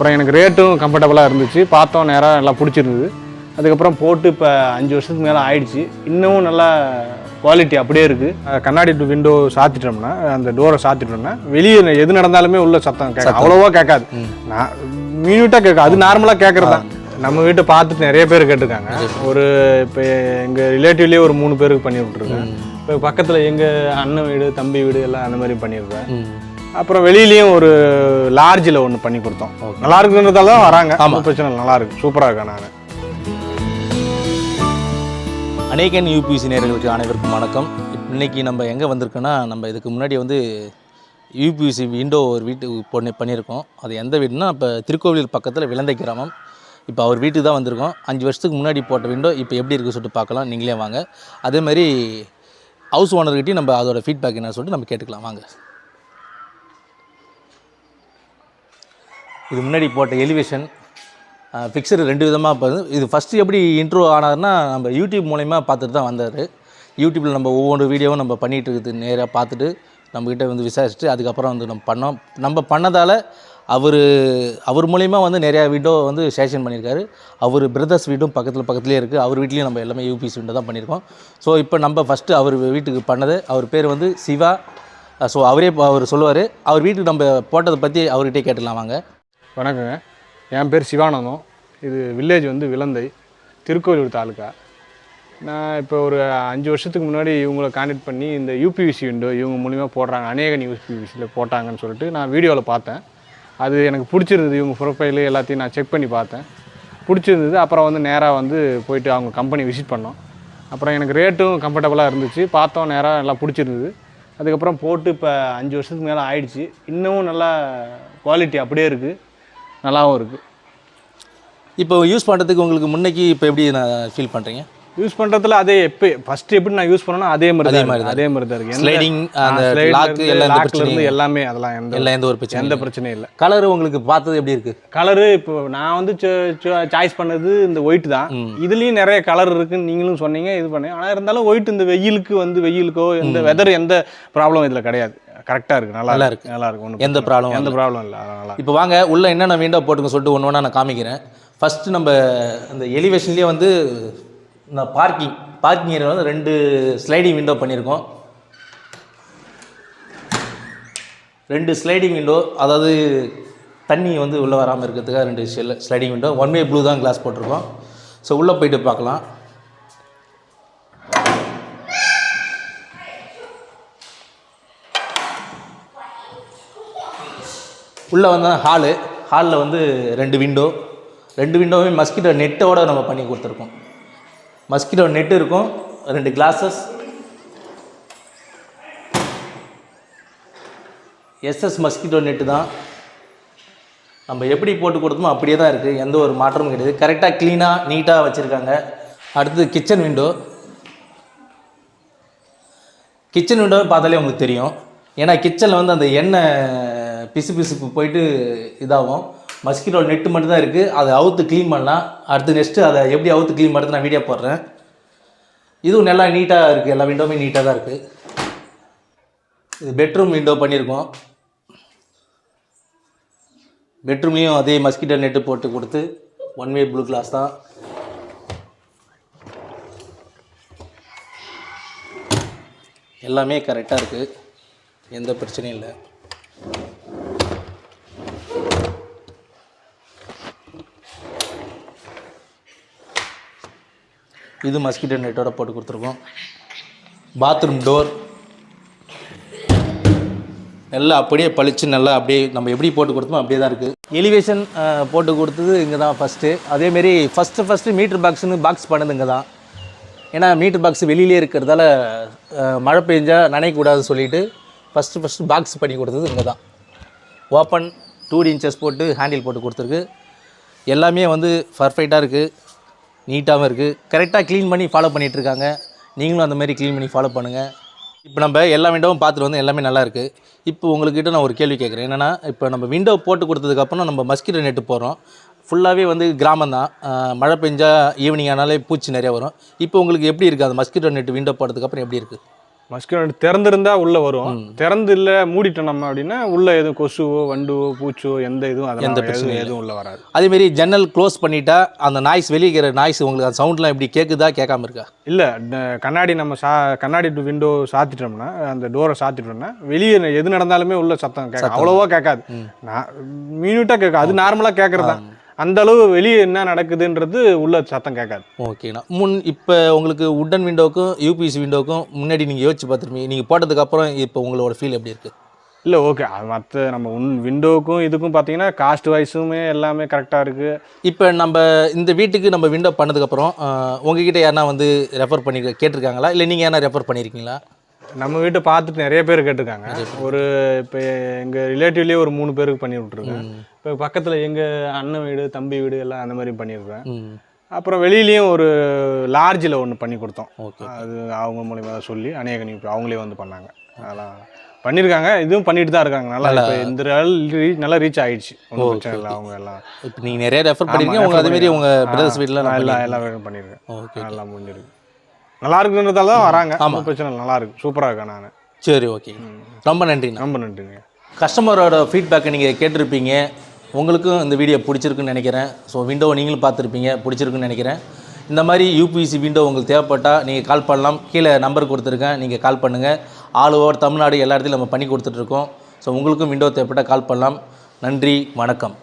அப்புறம் எனக்கு ரேட்டும் கம்ஃபர்டபுளாக இருந்துச்சு. பார்த்தோம் நேராக நல்லா பிடிச்சிருந்தது. அதுக்கப்புறம் போட்டு இப்போ அஞ்சு வருஷத்துக்கு மேலே ஆயிடுச்சு. இன்னமும் நல்லா குவாலிட்டி அப்படியே இருக்குது கண்ணாடி விண்டோ சாத்திட்டோம்னா அந்த டோரை சாத்திட்டோம்னா வெளியே எது நடந்தாலுமே உள்ள சத்தம் கேட்க அவ்வளோவா கேட்காது. நான் மினிட்டாக கேட்கும் அது நார்மலாக கேட்குறது. தான் நம்ம வீட்டை பார்த்துட்டு நிறைய பேர் கேட்டிருக்காங்க. ஒரு இப்போ எங்கள் ரிலேட்டிவ்லேயே ஒரு மூணு பேருக்கு பண்ணி விட்ருக்கேன் இப்போ பக்கத்தில் எங்கள் அண்ணன் வீடு தம்பி வீடு எல்லாம் அந்த மாதிரி பண்ணியிருக்கேன். அப்புறம் வெளியிலயும் ஒரு லார்ஜில் ஒன்று பண்ணி கொடுத்தோம். நல்லா இருக்குன்றதால தான் வராங்க. ஆமாம் பிரச்சனை இல்லை, நல்லா இருக்கு. சூப்பராக இருக்கேன் நான். அநேகன் யூபிசி நேயர்களுக்கு அனைவருக்கும் வணக்கம். இப்ப இன்னைக்கு நம்ம எங்கே வந்திருக்கோன்னா நம்ம இதுக்கு முன்னாடி வந்து யூபிசி விண்டோ ஒரு வீட்டுக்கு பண்ணி பண்ணியிருக்கோம். அது எந்த வீடுனா இப்போ திருக்கோவிலூர் பக்கத்தில் விளந்தை கிராமம். இப்போ அவர் வீட்டுக்கு தான் வந்திருக்கோம். அஞ்சு வருஷத்துக்கு முன்னாடி போட்ட விண்டோ இப்போ எப்படி இருக்குது சொல்லிட்டு பார்க்கலாம். நீங்களே வாங்க. அதே மாதிரி ஹவுஸ் ஓனர்கிட்டையும் நம்ம அதோட ஃபீட்பேக் என்ன சொல்லிட்டு நம்ம கேட்டுக்கலாம். வாங்க. இது முன்னாடி போட்ட எலிவேஷன் ஃபிக்ஸர் ரெண்டு விதமாக இப்போ இது ஃபஸ்ட்டு எப்படி இன்ட்ரோ ஆனார்னா நம்ம யூடியூப் மூலயமா பார்த்துட்டு தான் வந்தார். யூடியூப்பில் நம்ம ஒவ்வொரு வீடியோவும் நம்ம பண்ணிகிட்டு இருக்குது. நேராக பார்த்துட்டு நம்மக்கிட்ட வந்து விசாரிச்சுட்டு அதுக்கப்புறம் வந்து நம்ம பண்ணோம். நம்ம பண்ணதால் அவர் அவர் மூலயமா வந்து நிறையா வீடோ வந்து சேஷன் பண்ணியிருக்காரு. அவர் பிரதர்ஸ் வீடும் பக்கத்தில் பக்கத்துலேயே இருக்குது அவர் வீட்லேயும் நம்ம எல்லாமே யூபிசி விண்டோ தான் பண்ணியிருக்கோம். ஸோ இப்போ நம்ம ஃபஸ்ட்டு அவர் வீட்டுக்கு பண்ணது அவர் பேர் வந்து சிவா. ஸோ அவரே இப்போ அவர் சொல்லுவார். அவர் வீட்டுக்கு நம்ம போட்டதை பற்றி அவர்கிட்டே கேட்டுடலாம் வாங்க. வணக்கங்க. என் பேர் சிவானந்தம். இது வில்லேஜ் வந்து விலந்தை திருக்கோவிலூர் தாலுக்கா. நான் இப்போ ஒரு அஞ்சு வருஷத்துக்கு முன்னாடி இவங்கள கான்டாக்ட் பண்ணி இந்த யூபிவிசி விண்டோ இவங்க மூலிமா போடுறாங்க. அநேகன் யூபிவிசியில் போட்டாங்கன்னு சொல்லிட்டு நான் வீடியோவில் பார்த்தேன். அது எனக்கு பிடிச்சிருந்தது. இவங்க ப்ரொஃபைலு எல்லாத்தையும் நான் செக் பண்ணி பார்த்தேன். பிடிச்சிருந்தது. அப்புறம் வந்து நேராக வந்து போயிட்டு அவங்க கம்பெனி விசிட் பண்ணோம். அப்புறம் எனக்கு ரேட்டும் கம்ஃபர்டபுளாக இருந்துச்சு. பார்த்தோம் நேராக நல்லா பிடிச்சிருந்தது. அதுக்கப்புறம் போட்டு இப்போ அஞ்சு வருஷத்துக்கு மேலே ஆயிடுச்சு. இன்னமும் நல்லா குவாலிட்டி அப்படியே இருக்குது நல்லாவும் இருக்குது இப்போ யூஸ் பண்ணுறதுக்கு உங்களுக்கு முன்னைக்கு இப்போ எப்படி நான் ஃபீல் பண்ணுறீங்க யூஸ் பண்ணுறதுல அதே எப்போ ஃபஸ்ட்டு எப்படி நான் யூஸ் பண்ணனோ அதே மாதிரி அதே மாதிரி இருக்கு. அதே மாதிரி தான் இருக்குது ஸ்லைடிங் அந்த லாக்கு இருந்து, எல்லாம் அதெல்லாம் எந்த எல்லாம் எந்த ஒரு பிரச்சனை எந்த பிரச்சனையும் இல்லை. கலர் உங்களுக்கு பார்த்தது எப்படி இருக்கு? கலரு இப்போ நான் வந்து சாய்ஸ் பண்ணது இந்த ஒயிட் தான். இதுலேயும் நிறைய கலர் இருக்குன்னு நீங்களும் சொன்னீங்க இது பண்ணீங்க. ஆனால் இருந்தாலும் ஒயிட் இந்த வெயிலுக்கு வந்து வெயிலுக்கோ எந்த வெதர் எந்த ப்ராப்ளம் இதில் கிடையாது. கரெக்டாக இருக்குது நல்லா நல்லா இருக்கு. நல்லா இருக்கு. ஒன்றும் எந்த ப்ராப்ளம் எந்த ப்ராப்ளம் இல்லை. நல்லா இப்போ வாங்க உள்ள என்னென்ன விண்டோ போட்டுங்க சொல்லிட்டு ஒன்று ஒன்றா நான் காமிக்கிறேன். ஃபஸ்ட்டு நம்ம அந்த எலிவேஷன்லேயே வந்து நான் பார்க்கிங் பார்க்கிங் ஏரியா வந்து ரெண்டு ஸ்லைடிங் விண்டோ பண்ணியிருக்கோம். ரெண்டு ஸ்லைடிங் விண்டோ அதாவது தண்ணி வந்து உள்ளே வராமல் இருக்கிறதுக்காக ரெண்டு sliding window one way blue தான் கிளாஸ் போட்டிருக்கோம். ஸோ உள்ளே போயிட்டு பார்க்கலாம். உள்ளே வந்து ஹாலு ஹாலில் வந்து ரெண்டு விண்டோ ரெண்டு விண்டோவுமே மஸ்கிட்டோ நெட்டோடு நம்ம பண்ணி கொடுத்துருக்கோம். மஸ்கிட்டோ நெட் இருக்கும் ரெண்டு கிளாஸஸ் எஸ்எஸ் மஸ்கிட்டோ நெட்டு தான். நம்ம எப்படி போட்டு கொடுத்தோமோ அப்படியே தான் இருக்குது எந்த ஒரு மாற்றமும் கிடையாது. கரெக்டாக க்ளீனாக நீட்டாக வச்சுருக்காங்க. அடுத்தது கிச்சன் விண்டோ கிச்சன் விண்டோவை பார்த்தாலே உங்களுக்கு தெரியும். ஏன்னா கிச்சனில் வந்து அந்த எண்ணெய் பிசு பிசுப்பு போயிட்டு இதாகும். மஸ்கிட்டோ நெட்டு மட்டும் தான் இருக்குது அதை அவுத்து க்ளீன் பண்ணலாம். அடுத்து நெக்ஸ்ட்டு அதை எப்படி அவுத்து க்ளீன் பண்ணுறது நான் வீடியோ போடுறேன். இதுவும் நல்லா நீட்டாக இருக்குது எல்லா விண்டோவுமே நீட்டாக தான் இருக்குது இது பெட்ரூம் விண்டோ பண்ணியிருக்கோம். பெட்ரூம்லேயும் அதே மஸ்கிட்டோ நெட்டு போட்டு கொடுத்து ஒன் வே ப்ளூ கிளாஸ் தான். எல்லாமே கரெக்டாக இருக்குது எந்த பிரச்சனையும் இல்லை. இது மஸ்கிட்டோ நெட்டோட போட்டு கொடுத்துருக்கோம். பாத்ரூம் டோர் நல்லா அப்படியே பளிச்சு நல்லா அப்படியே நம்ம எப்படி போட்டு கொடுத்தோமோ அப்படியே தான் இருக்குது எலிவேஷன் போட்டு கொடுத்தது இங்கே தான் ஃபஸ்ட்டு அதேமாரி ஃபஸ்ட்டு ஃபஸ்ட்டு மீட்ரு பாக்ஸ்னு பாக்ஸ் பண்ணது இங்கே தான் ஏன்னா மீட்ரு பாக்ஸ் வெளியிலே இருக்கிறதால மழை பெஞ்சால் நனையக்கூடாதுன்னு சொல்லிட்டு ஃபஸ்ட்டு ஃபஸ்ட்டு பாக்ஸ் பண்ணி கொடுத்தது இங்கே தான் ஓப்பன் டூ இன்ச்சஸ் போட்டு ஹேண்டில் போட்டு கொடுத்துருக்கு. எல்லாமே வந்து பர்ஃபெக்டாக இருக்குது நீட்டாகவும் இருக்குது கரெக்டாக க்ளீன் பண்ணி ஃபாலோ பண்ணிகிட்ருக்காங்க நீங்களும் அந்த மாதிரி க்ளீன் பண்ணி ஃபாலோ பண்ணுங்கள் இப்போ நம்ம எல்லா விண்டோவும் பார்த்துட்டு வந்து எல்லாமே நல்லா இருக்குது இப்போ உங்கள்கிட்ட நான் ஒரு கேள்வி கேட்குறேன் என்னென்னா இப்போ நம்ம விண்டோ போட்டு கொடுத்ததுக்கப்புறம் நம்ம மஸ்கிட்டோ நெட்டு போகிறோம் ஃபுல்லாகவே வந்து கிராமம் தான். மழை பெஞ்சால் ஈவினிங் ஆனாலே பூச்சி நிறையா வரும். இப்போ உங்களுக்கு எப்படி இருக்குது அந்த மஸ்கிட்டோ நெட் விண்டோ போட்டதுக்கப்புறம் எப்படி இருக்குது மஸ்கிட்டோ திறந்திருந்தா உள்ள வரும். திறந்து இல்ல மூடிட்டோம் நம்ம அப்படின்னா உள்ள எதுவும் கொசுவோ வண்டுவோ பூச்சோ எந்த இதுவும் எந்த பிரச்சனையும் எதுவும் உள்ள வராது. அதேமாரி ஜன்னல் க்ளோஸ் பண்ணிட்டா அந்த நாய்ஸ் வெளியே நாய்ஸ் உங்களுக்கு அந்த சவுண்ட்லாம் எப்படி கேட்குதா கேட்காம இருக்கா? இல்ல கண்ணாடி நம்ம சா கண்ணாடி விண்டோ சாத்திட்டோம்னா அந்த டோரை சாத்திட்டோம்னா வெளியே எது நடந்தாலுமே உள்ள சத்தம் கேட்க அவ்வளோவா கேட்காது. நான் மினிட்டா கேட்கும் அது நார்மலா கேட்கறது. தான் அந்த அளவு வெளியே என்ன நடக்குதுன்றது உள்ள சத்தம் கேட்காது. ஓகேண்ணா. முன் இப்போ உங்களுக்கு உட்டன் விண்டோக்கும் யூபிஎஸ் விண்டோக்கும் முன்னாடி நீங்கள் யோசிச்சு பார்த்துருப்பீங்க. நீங்கள் போட்டதுக்கப்புறம் இப்போ உங்களோட ஃபீல் எப்படி இருக்குது இல்லை ஓகே அது மற்ற நம்ம உன் விண்டோவுக்கும் இதுக்கும் பார்த்தீங்கன்னா காஸ்ட் வைஸுமே எல்லாமே கரெக்டாக இருக்குது இப்போ நம்ம இந்த வீட்டுக்கு நம்ம விண்டோ பண்ணதுக்கப்புறம் உங்ககிட்ட யாருனா வந்து ரெஃபர் பண்ணி கேட்டிருக்காங்களா? இல்லை நீங்கள் யாரா ரெஃபர் பண்ணியிருக்கீங்களா நம்ம வீட்டை பார்த்துட்டு நிறைய பேர் கேட்டிருக்காங்க. ஒரு இப்போ எங்கள் ரிலேட்டிவ்லேயே ஒரு மூணு பேருக்கு பண்ணி விட்ருக்கேன் இப்போ பக்கத்தில் எங்கள் அண்ணன் வீடு தம்பி வீடு எல்லாம் அந்த மாதிரி பண்ணியிருக்கேன். அப்புறம் வெளியிலயும் ஒரு லார்ஜில் ஒன்று பண்ணி கொடுத்தோம். அது அவங்க மூலியமாக தான் சொல்லி அநேக நீ அவங்களே வந்து பண்ணாங்க. அதெல்லாம் பண்ணியிருக்காங்க. இதுவும் பண்ணிட்டு தான் இருக்காங்க. நல்லா இந்த நல்லா ரீச் ஆயிடுச்சு. ஒன்றும் பிரச்சனை இல்லை அவங்க எல்லாம். இப்போ நீங்கள் நிறைய ரெஃபர் பண்ணிருக்கீங்க. உங்க அதேமாரி உங்கள் பிரதர்ஸ் வீட்டில் நான் எல்லாம் எல்லா வேலையும் பண்ணியிருக்கேன் ஓகே. நல்லா முடிஞ்சிருக்கு. நல்லா இருக்குன்றதால தான் வராங்க. ஒன்றும் பிரச்சனை இல்லை. நல்லா இருக்கு சூப்பராக இருக்கேன் நான். சரி ஓகே ரொம்ப நன்றிண்ணா. ரொம்ப நன்றிங்க. கஸ்டமரோட ஃபீட்பேக்கை நீங்கள் கேட்டிருப்பீங்க. உங்களுக்கும் இந்த வீடியோ பிடிச்சிருக்குன்னு நினைக்கிறேன். ஸோ விண்டோ நீங்களும் பார்த்துருப்பீங்க. பிடிச்சிருக்குன்னு நினைக்கிறேன். இந்த மாதிரி யூபிசி விண்டோ உங்களுக்கு தேவைப்பட்டால் நீங்கள் கால் பண்ணலாம். கீழே நம்பர் கொடுத்துருக்கேன். நீங்கள் கால் பண்ணுங்கள் ஆல் ஓவர் தமிழ்நாடு எல்லா இடத்துலையும் நம்ம பண்ணி கொடுத்துட்ருக்கோம் ஸோ உங்களுக்கும் விண்டோ தேவைப்பட்டால் கால் பண்ணலாம். நன்றி. வணக்கம்.